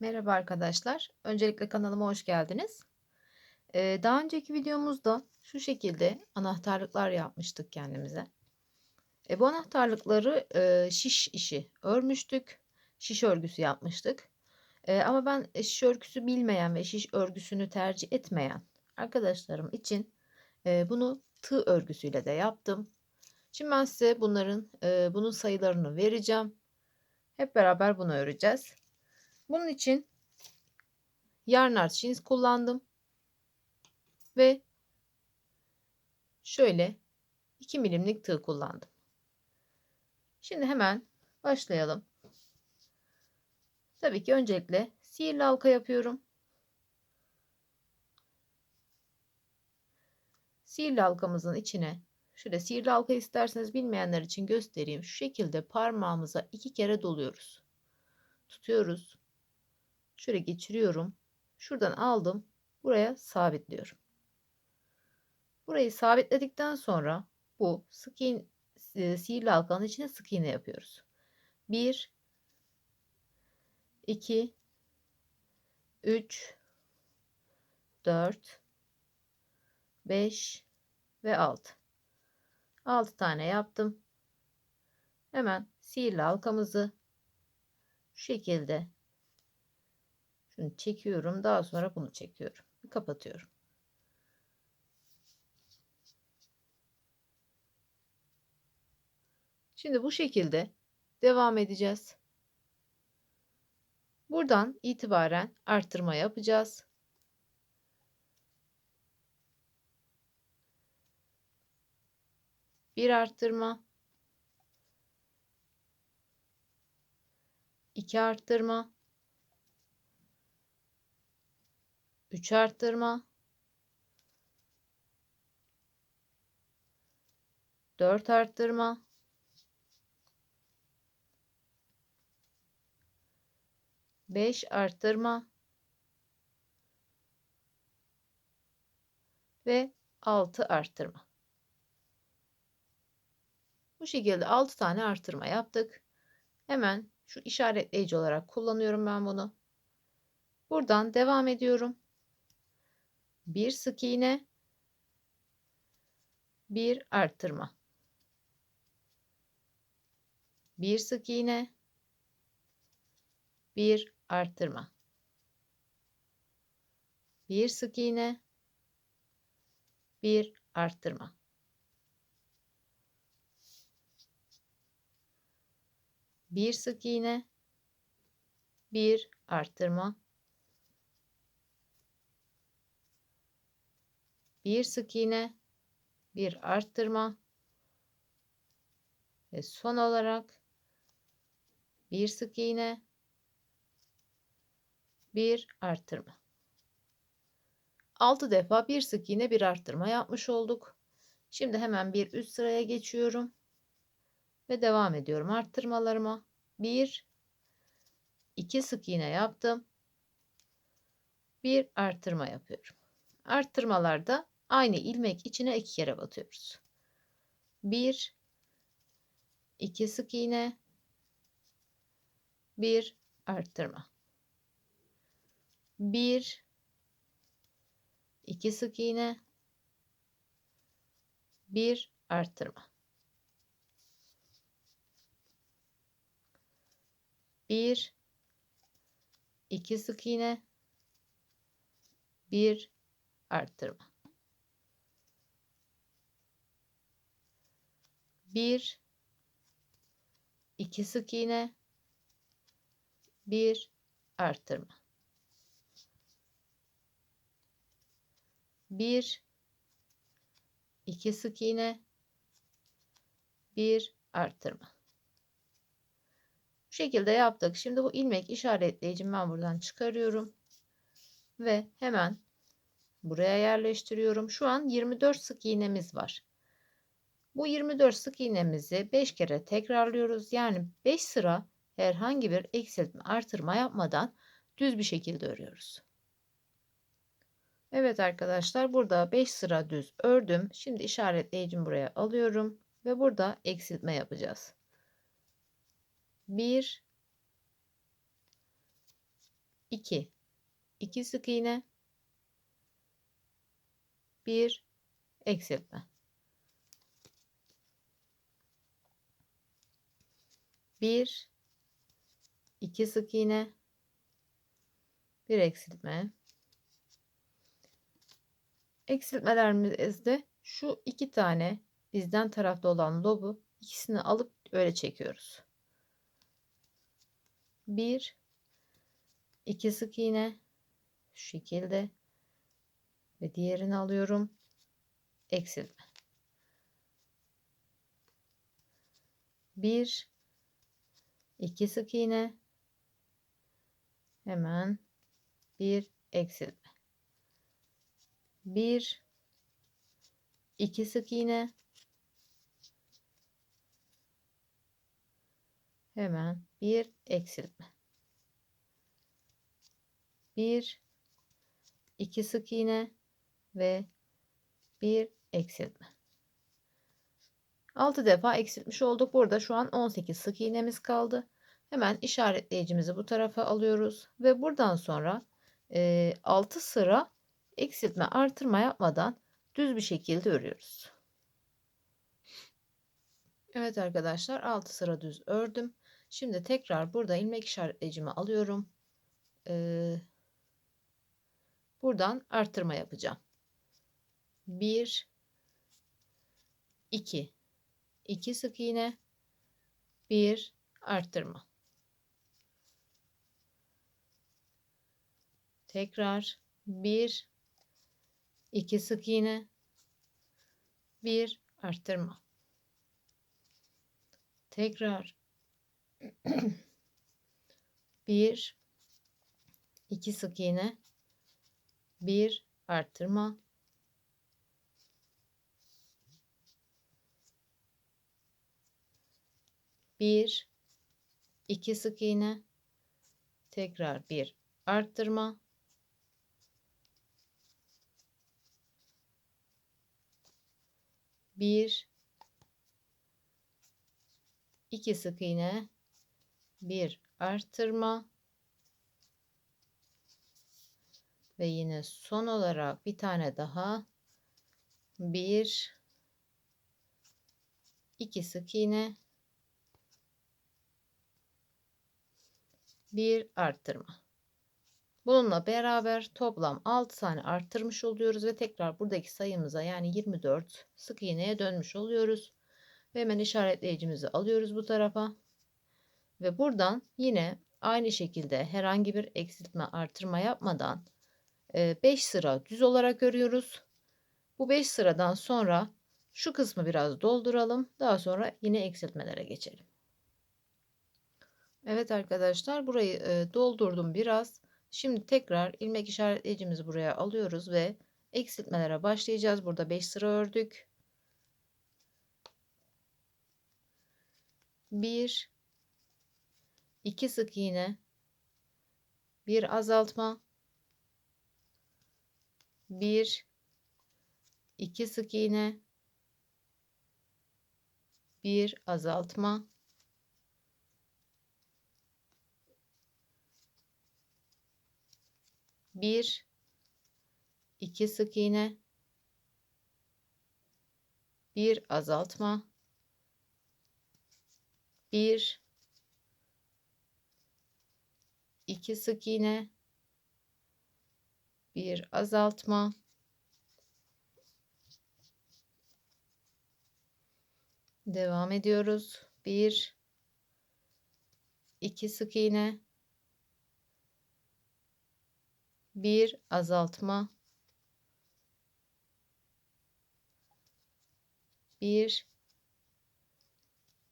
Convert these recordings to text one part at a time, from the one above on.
Merhaba arkadaşlar. Öncelikle kanalıma hoş geldiniz. Ee, daha önceki videomuzda şu şekilde anahtarlıklar yapmıştık kendimize. E, bu anahtarlıkları e, şiş işi örmüştük. Şiş örgüsü yapmıştık. E, ama ben şiş örgüsü bilmeyen ve şiş örgüsünü tercih etmeyen arkadaşlarım için bunu tığ örgüsüyle de yaptım. Şimdi ben size bunların bunun sayılarını vereceğim. Hep beraber bunu öreceğiz. Bunun için yarn jeans kullandım. Ve şöyle 2 milimlik tığ kullandım. Şimdi hemen başlayalım. Tabii ki öncelikle sihirli halka yapıyorum. Sihirli halkamızın içine şöyle sihirli halka isterseniz bilmeyenler için göstereyim. Şu şekilde parmağımıza iki kere doluyoruz. Tutuyoruz. Şöyle geçiriyorum. Şuradan aldım. Buraya sabitliyorum. Burayı sabitledikten sonra bu sık iğne, e, sihirli halkanın içine sık iğne yapıyoruz. 1 2 3 4 5 ve 6 6 tane yaptım. Hemen sihirli halkamızı şu şekilde şunu çekiyorum. Daha sonra bunu çekiyorum. Kapatıyorum. Şimdi bu şekilde devam edeceğiz. Buradan itibaren arttırma yapacağız. Bir arttırma. iki arttırma. 3 arttırma 4 arttırma 5 arttırma ve 6 arttırma. Bu şekilde 6 tane arttırma yaptık. Hemen şu işaretleyici olarak kullanıyorum ben bunu. Buradan devam ediyorum bir sık iğne, bir arttırma. Bir sık iğne, bir arttırma. Bir sık iğne, bir arttırma. Bir sık iğne, bir arttırma. Bir sık iğne, bir arttırma ve son olarak bir sık iğne, bir arttırma. 6 defa bir sık iğne bir arttırma yapmış olduk. Şimdi hemen bir üst sıraya geçiyorum ve devam ediyorum arttırmalarıma. 1 2 sık iğne yaptım. Bir arttırma yapıyorum. Arttırmalarda Aynı ilmek içine iki kere batıyoruz. Bir, iki sık iğne, bir arttırma. Bir, iki sık iğne, bir arttırma. Bir, iki sık iğne, bir arttırma. 1 2 sık iğne. 1 arttırma. 1 2 sık iğne. 1 arttırma. Bu şekilde yaptık. Şimdi bu ilmek işaretleyicimi ben buradan çıkarıyorum. Ve hemen buraya yerleştiriyorum. Şu an 24 sık iğnemiz var bu 24 sık iğnemizi 5 kere tekrarlıyoruz. Yani 5 sıra herhangi bir eksiltme artırma yapmadan düz bir şekilde örüyoruz. Evet arkadaşlar burada 5 sıra düz ördüm. Şimdi işaretleyicimi buraya alıyorum ve burada eksiltme yapacağız. 1 2 2 sık iğne 1 eksiltme 1 2 sık iğne. 1 eksiltme. Eksiltmelerimizde şu iki tane bizden tarafta olan lobu ikisini alıp öyle çekiyoruz. 1 2 sık iğne. Şu şekilde. Ve diğerini alıyorum. Eksiltme. 1 2 sık iğne hemen bir eksiltme. 1 2 sık iğne hemen bir eksiltme. 1 2 sık iğne ve bir eksiltme. 6 defa eksiltmiş olduk. Burada şu an 18 sık iğnemiz kaldı. Hemen işaretleyicimizi bu tarafa alıyoruz ve buradan sonra e, 6 sıra eksiltme artırma yapmadan düz bir şekilde örüyoruz. Evet arkadaşlar 6 sıra düz ördüm. Şimdi tekrar burada ilmek işaretleyicimi alıyorum. Ee, buradan artırma yapacağım. 1 2 2 sık iğne 1 arttırma. Tekrar 1 2 sık iğne 1 arttırma. Tekrar 1 2 sık iğne 1 arttırma. Bir, iki sık iğne, tekrar bir. Arttırma, bir, iki sık iğne, bir. Arttırma. Ve yine son olarak bir tane daha. Bir, iki sık iğne, bir arttırma. Bununla beraber toplam 6 tane arttırmış oluyoruz ve tekrar buradaki sayımıza yani 24 sık iğneye dönmüş oluyoruz. Ve hemen işaretleyicimizi alıyoruz bu tarafa. Ve buradan yine aynı şekilde herhangi bir eksiltme artırma yapmadan 5 sıra düz olarak örüyoruz. Bu 5 sıradan sonra şu kısmı biraz dolduralım. Daha sonra yine eksiltmelere geçelim. Evet arkadaşlar burayı e, doldurdum biraz. Şimdi tekrar ilmek işaretleyicimizi buraya alıyoruz ve eksiltmelere başlayacağız. Burada 5 sıra ördük. 1 2 sık iğne bir azaltma 1 2 sık iğne bir azaltma bir. İki sık iğne. Bir azaltma. Bir. İki sık iğne. Bir azaltma. Devam ediyoruz. Bir. İki sık iğne bir azaltma. Bir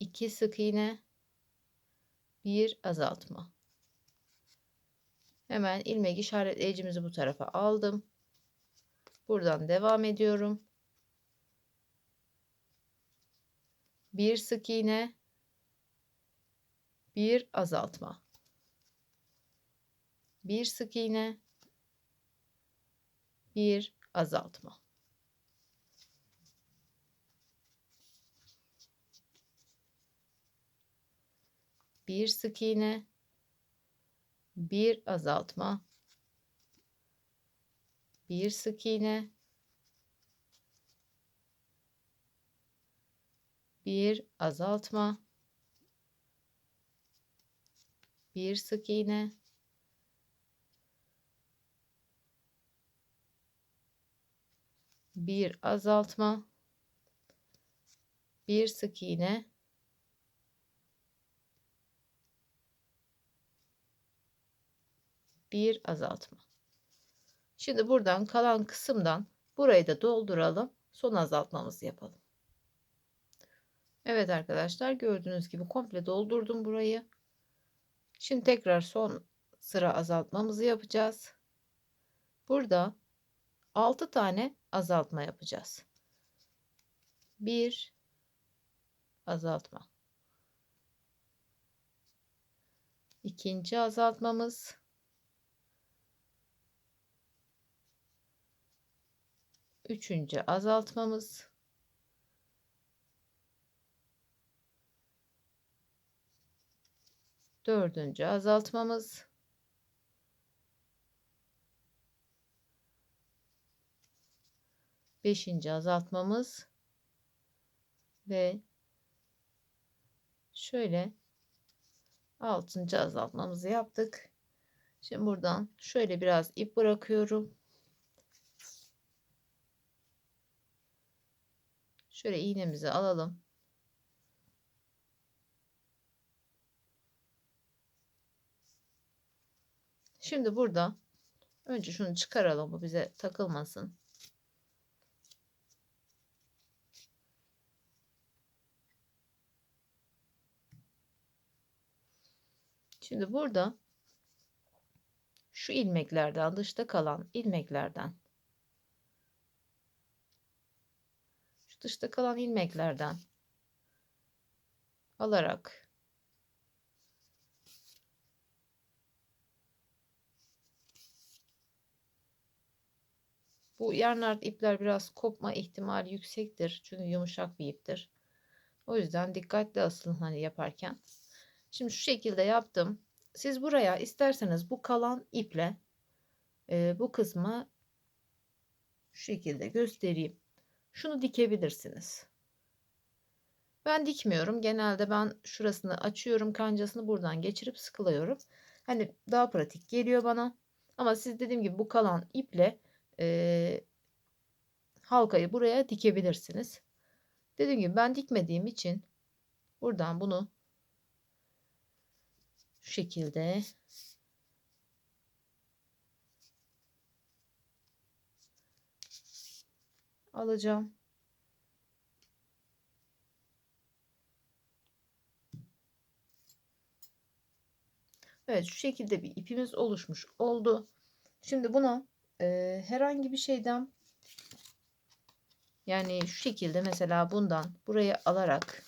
iki sık iğne. Bir azaltma. Hemen ilmek işaretleyicimizi bu tarafa aldım. Buradan devam ediyorum. Bir sık iğne. Bir azaltma. Bir sık iğne bir azaltma. Bir sık iğne, bir azaltma, bir sık iğne, bir azaltma, bir sık iğne, bir azaltma, bir sık iğne, bir azaltma. Şimdi buradan kalan kısımdan burayı da dolduralım. Son azaltmamızı yapalım. Evet arkadaşlar gördüğünüz gibi komple doldurdum burayı. Şimdi tekrar son sıra azaltmamızı yapacağız. Burada 6 tane azaltma yapacağız. 1 azaltma. İkinci azaltmamız Üçüncü azaltmamız. Dördüncü azaltmamız. Beşinci azaltmamız. Ve şöyle altıncı azaltmamızı yaptık. Şimdi buradan şöyle biraz ip bırakıyorum. Şöyle iğnemizi alalım. Şimdi burada önce şunu çıkaralım bu bize takılmasın. Şimdi burada şu ilmeklerden dışta kalan ilmeklerden şu dışta kalan ilmeklerden alarak bu yarnart ipler biraz kopma ihtimali yüksektir. Çünkü yumuşak bir iptir. O yüzden dikkatli asılın hani yaparken. Şimdi şu şekilde yaptım. Siz buraya isterseniz bu kalan iple e, bu kısmı şu şekilde göstereyim. Şunu dikebilirsiniz. Ben dikmiyorum. Genelde ben şurasını açıyorum. Kancasını buradan geçirip sıkılıyorum. Hani daha pratik geliyor bana. Ama siz dediğim gibi bu kalan iple e, halkayı buraya dikebilirsiniz. Dediğim gibi ben dikmediğim için buradan bunu şu şekilde alacağım. Evet şu şekilde bir ipimiz oluşmuş oldu. Şimdi buna e, herhangi bir şeyden yani şu şekilde mesela bundan buraya alarak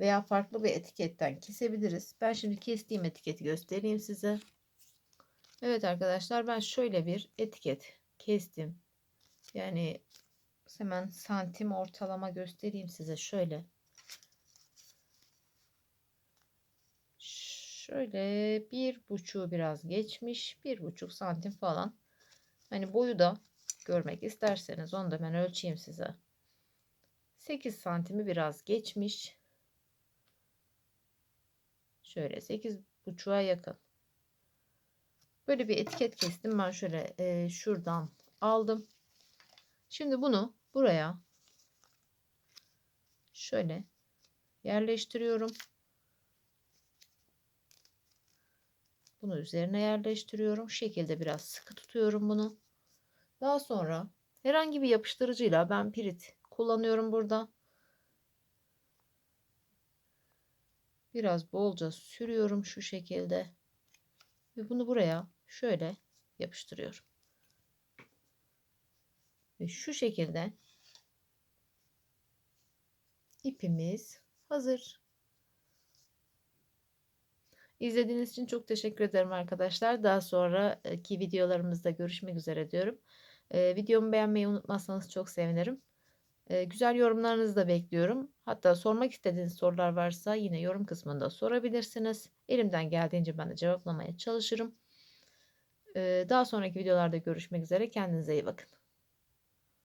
veya farklı bir etiketten kesebiliriz. Ben şimdi kestiğim etiketi göstereyim size. Evet arkadaşlar ben şöyle bir etiket kestim. Yani hemen santim ortalama göstereyim size şöyle. Şöyle bir buçuğu biraz geçmiş. Bir buçuk santim falan. Hani boyu da görmek isterseniz onu da ben ölçeyim size. 8 santimi biraz geçmiş. Şöyle 8 buçuğa yakın. Böyle bir etiket kestim. Ben şöyle e, şuradan aldım. Şimdi bunu buraya şöyle yerleştiriyorum. Bunu üzerine yerleştiriyorum. Şu şekilde biraz sıkı tutuyorum bunu. Daha sonra herhangi bir yapıştırıcıyla ben pirit kullanıyorum burada. Biraz bolca sürüyorum şu şekilde. Ve bunu buraya şöyle yapıştırıyorum. Ve şu şekilde ipimiz hazır. İzlediğiniz için çok teşekkür ederim arkadaşlar. Daha sonraki videolarımızda görüşmek üzere diyorum. Ee, videomu beğenmeyi unutmazsanız çok sevinirim. Güzel yorumlarınızı da bekliyorum. Hatta sormak istediğiniz sorular varsa yine yorum kısmında sorabilirsiniz. Elimden geldiğince ben de cevaplamaya çalışırım. Daha sonraki videolarda görüşmek üzere. Kendinize iyi bakın.